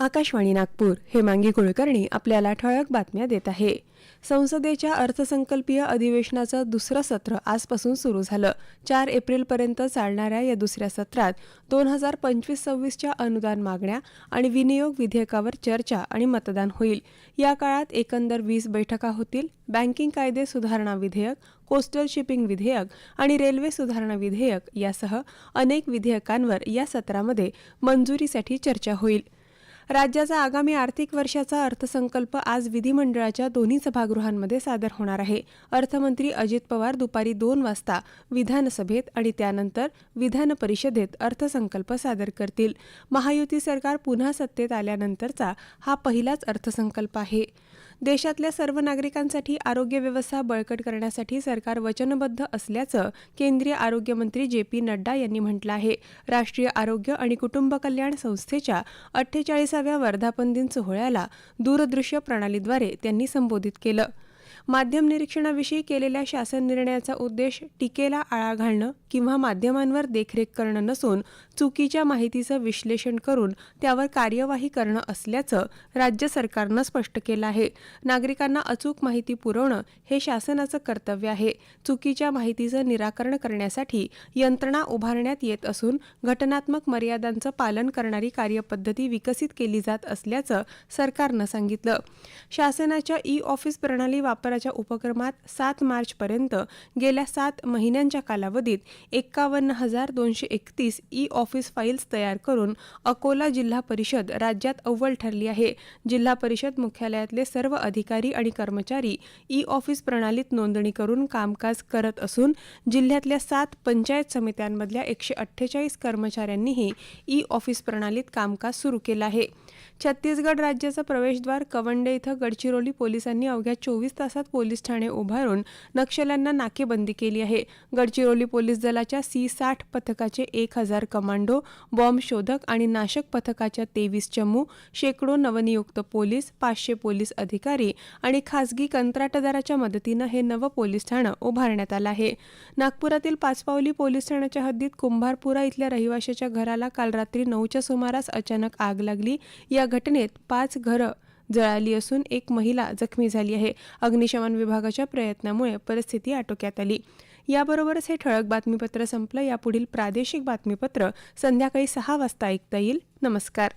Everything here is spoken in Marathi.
आकाशवाणी नागपूर हेमांगी कुलकर्णी आपल्याला ठळक बातम्या देत आहे. संसदेच्या अर्थसंकल्पीय अधिवेशनाचं दुसरं सत्र आजपासून सुरू झालं. चार एप्रिलपर्यंत चालणाऱ्या या दुसऱ्या सत्रात दोन हजार पंचवीस सव्वीसच्या अनुदान मागण्या आणि विनियोग विधेयकावर चर्चा आणि मतदान होईल. या काळात एकंदर वीस बैठका होतील. बँकिंग कायदे सुधारणा विधेयक कोस्टल शिपिंग विधेयक आणि रेल्वे सुधारणा विधेयक यासह अनेक विधेयकांवर या सत्रामध्ये मंजुरीसाठी चर्चा होईल. राज्याचा आगामी आर्थिक वर्षाचा अर्थसंकल्प आज विधिमंडळाच्या दोन्ही सभागृहांमध्ये सादर होणार आहे. अर्थमंत्री अजित पवार दुपारी दोन वाजता विधानसभेत आणि त्यानंतर विधान परिषदेत अर्थसंकल्प सादर करतील. महायुती सरकार पुन्हा सत्तेत आल्यानंतरचा हा पहिलाच अर्थसंकल्प आहे. देशातल्या सर्व नागरिकांसाठी आरोग्य व्यवस्था बळकट करण्यासाठी सरकार वचनबद्ध असल्याचं केंद्रीय आरोग्यमंत्री जे पी नड्डा यांनी म्हटलं आहे. राष्ट्रीय आरोग्य आणि कुटुंब कल्याण संस्थेच्या अठ्ठेचाळीसाव्या वर्धापन दिन सोहळ्याला दूरदृश्य प्रणालीद्वारे त्यांनी संबोधित केलं. माध्यम निरीक्षणाविषयी केलेल्या शासन निर्णयाचा उद्देश टीकेला आळा घालणं किंवा माध्यमांवर देखरेख करणं नसून चुकीच्या माहितीचं विश्लेषण करून त्यावर कार्यवाही करणं असल्याचं राज्य सरकारनं स्पष्ट केलं आहे. नागरिकांना अचूक माहिती पुरवणं हे शासनाचं कर्तव्य आहे. चुकीच्या माहितीचं निराकरण करण्यासाठी यंत्रणा उभारण्यात येत असून घटनात्मक मर्यादांचं पालन करणारी कार्यपद्धती विकसित केली जात असल्याचं सरकारनं सांगितलं. शासनाच्या ई ऑफिस प्रणाली सरकारच्या उपक्रमात सात मार्चपर्यंत गेल्या सात महिन्यांच्या कालावधीत एक्कावन्न हजार दोनशे एकतीस ई ऑफिस फाईल्स तयार करून अकोला जिल्हा परिषद राज्यात अव्वल ठरली आहे. जिल्हा परिषद मुख्यालयातले सर्व अधिकारी आणि कर्मचारी ई ऑफिस प्रणालीत नोंदणी करून कामकाज करत असून जिल्ह्यातल्या सात पंचायत समित्यांमधल्या एकशे अठ्ठेचाळीस कर्मचाऱ्यांनीही ई ऑफिस प्रणालीत कामकाज सुरू केलं आहे. छत्तीसगड राज्याचं प्रवेशद्वार कवंडे इथं गडचिरोली पोलिसांनी अवघ्या चोवीस तासात तासात पोलीस ठाणे उभारून नक्षल्यांना नाकेबंदी केली आहे. गडचिरोली पोलीस दलाच्या सी साठ पथकाचे एक हजार कमांडो बॉम्ब शोधक आणि नाशक पथकाच्या तेवीस चमू शेकडो नवनियुक्त पोलीस पाचशे पोलीस अधिकारी आणि खासगी कंत्राटदाराच्या मदतीनं हे नवं पोलीस ठाणं उभारण्यात आलं आहे. नागपुरातील पाचपावली पोलीस ठाण्याच्या हद्दीत कुंभारपुरा इथल्या रहिवाशाच्या घराला काल रात्री नऊच्या सुमारास अचानक आग लागली. या घटनेत पाच घरं जळाली असून एक महिला जखमी झाली आहे. अग्निशमन विभागाच्या प्रयत्नामुळे परिस्थिती आटोक्यात आली. याबरोबरच हे ठळक बातमीपत्र संपलं. यापुढील प्रादेशिक बातमीपत्र संध्याकाळी सहा वाजता ऐकता येईल. नमस्कार.